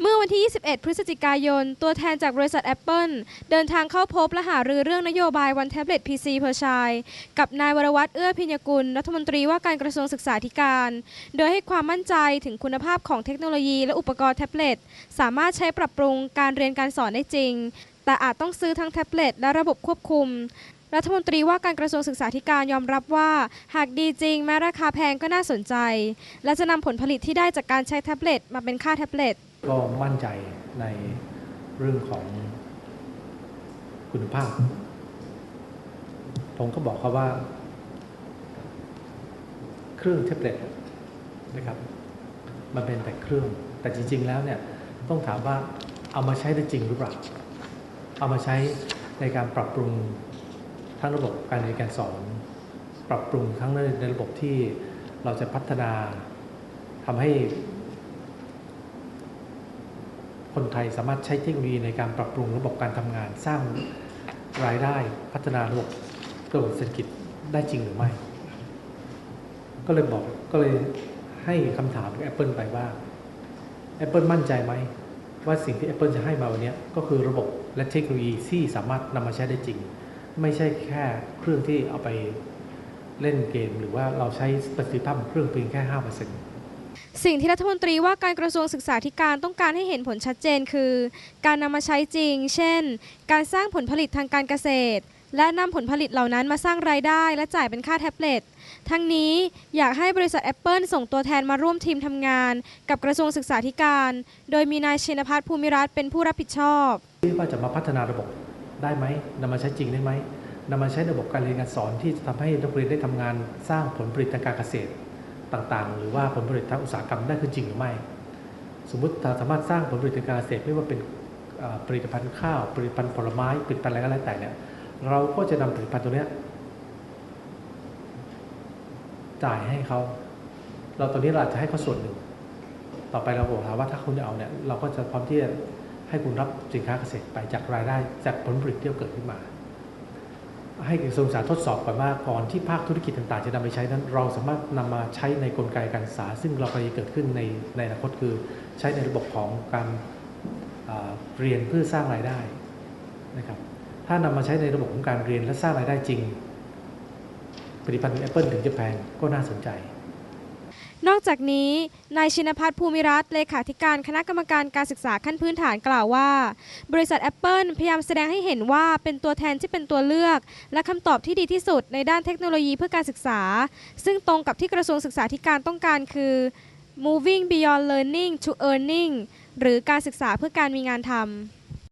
เมื่อวันที่ 21 พฤศจิกายน ตัวแทนจากบริษัท Apple เดินทางเข้าพบและหารือเรื่องนโยบายวันแท็บเล็ต PC เพอร์ชายกับนายวรวัตรเอื้อพิญญกุล รัฐมนตรีว่าการกระทรวงศึกษาธิการ โดยให้ความมั่นใจถึงคุณภาพของเทคโนโลยีและอุปกรณ์แท็บเล็ต สามารถใช้ปรับปรุงการเรียนการสอนได้จริง แต่อาจต้องซื้อทั้งแท็บเล็ตและระบบควบคุม รัฐมนตรีว่าการกระทรวงศึกษาธิการยอมรับว่า หากดีจริงแม้ราคาแพงก็น่าสนใจ และจะนำผลผลิตที่ได้จากการใช้แท็บเล็ตมาเป็นค่าแท็บเล็ตก็มั่นใจในเรื่องของคุณภาพ ผมก็บอกเขาว่า เครื่องแท็บเล็ตนะครับมันเป็นแต่เครื่อง แต่จริง ๆ แล้วเนี่ยต้องถามว่าเอามาใช้ได้จริงหรือเปล่า เอามาใช้ในการปรับปรุง ทั้งระบบการเรียนการสอน ปรับปรุงทั้งในระบบที่เราจะพัฒนาทำให้ คนไทยสามารถใช้เทคโนโลยีในการปรับปรุงระบบการทำงานสร้างรายได้พัฒนาระบบระบบเศรษฐกิจได้จริงหรือไม่ ก็เลยบอกก็เลยให้คำถามกับ Apple ไปว่า Apple มั่นใจไหม ว่าสิ่งที่ Apple จะให้มาวันนี้ก็คือระบบและเทคโนโลยีที่สามารถนำมาใช้ได้จริง ไม่ใช่แค่เครื่องที่เอาไปเล่นเกม หรือว่าเราใช้ประสิทธิภาพของเครื่องเพียงแค่5%สิ่งที่รัฐมนตรีว่าการกระทรวงศึกษาธิการต้องการให้เห็นผลชัดเจนคือ การนำมาใช้จริง เช่น การสร้างผลผลิตทางการเกษตร และนำผลผลิตเหล่านั้นมาสร้างรายได้ และจ่ายเป็นค่าแท็บเล็ต ทั้งนี้อยากให้บริษัท Apple ส่งตัวแทนมาร่วมทีมทำงาน กับกระทรวงศึกษาธิการ โดยมีนายชินพัฒน์ภูมิรัตน์เป็นผู้รับผิดชอบที่ว่าจะมาพัฒนาระบบ ได้ไหมนำมาใช้จริงได้ไหมนำมาใช้ระบบการเรียนการสอนที่จะทำให้นักเรียนได้ทำงานสร้างผลผลิตทางการเกษตรต่างๆ หรือว่าผลผลิตทางอุตสาหกรรมได้ขึ้นจริงหรือไม่ สมมติถ้าสามารถสร้างผลผลิตทางการเกษตรไม่ว่าเป็นผลิตภัณฑ์ข้าวผลิตภัณฑ์ผลไม้ผลิตภัณฑ์อะไรก็แล้วแต่เนี่ยเราก็จะนำผลิตภัณฑ์ตัวเนี้ยจ่ายให้เขาเราตอนนี้เราจะให้เขาส่วนหนึ่ง ต่อไปเราบอกถาว่าถ้าคุณจะเอาเนี่ยเราก็จะพร้อมที่จะ ให้คุณรับสินค้าเกษตรไปจากรายได้จากผลผลิตที่เกิดขึ้นมา ให้กระทรวงศึกษาทดสอบก่อนว่าก่อนที่ภาคธุรกิจต่างๆ จะนำไปใช้นั้น เราสามารถนำมาใช้ในกลไกการศึกษา ซึ่งเรากำลังเกิดขึ้นในในอนาคตคือใช้ในระบบของการเรียนเพื่อสร้างรายได้นะครับถ้านำมาใช้ในระบบของการเรียนและสร้างรายได้จริงผลิตภัณฑ์ของ Apple ถึงจะแพงก็น่าสนใจ นอกจากนี้ นายชินพัฒน์ภูมิรัตน์เลขาธิการคณะกรรมการการศึกษาขั้นพื้นฐานกล่าวว่า บริษัท Apple พยายามแสดงให้เห็นว่าเป็นตัวแทนที่เป็นตัวเลือก และคำตอบที่ดีที่สุดในด้านเทคโนโลยีเพื่อการศึกษา ซึ่งตรงกับที่กระทรวงศึกษาธิการต้องการคือ moving beyond learning to earning หรือการศึกษาเพื่อการมีงานทำ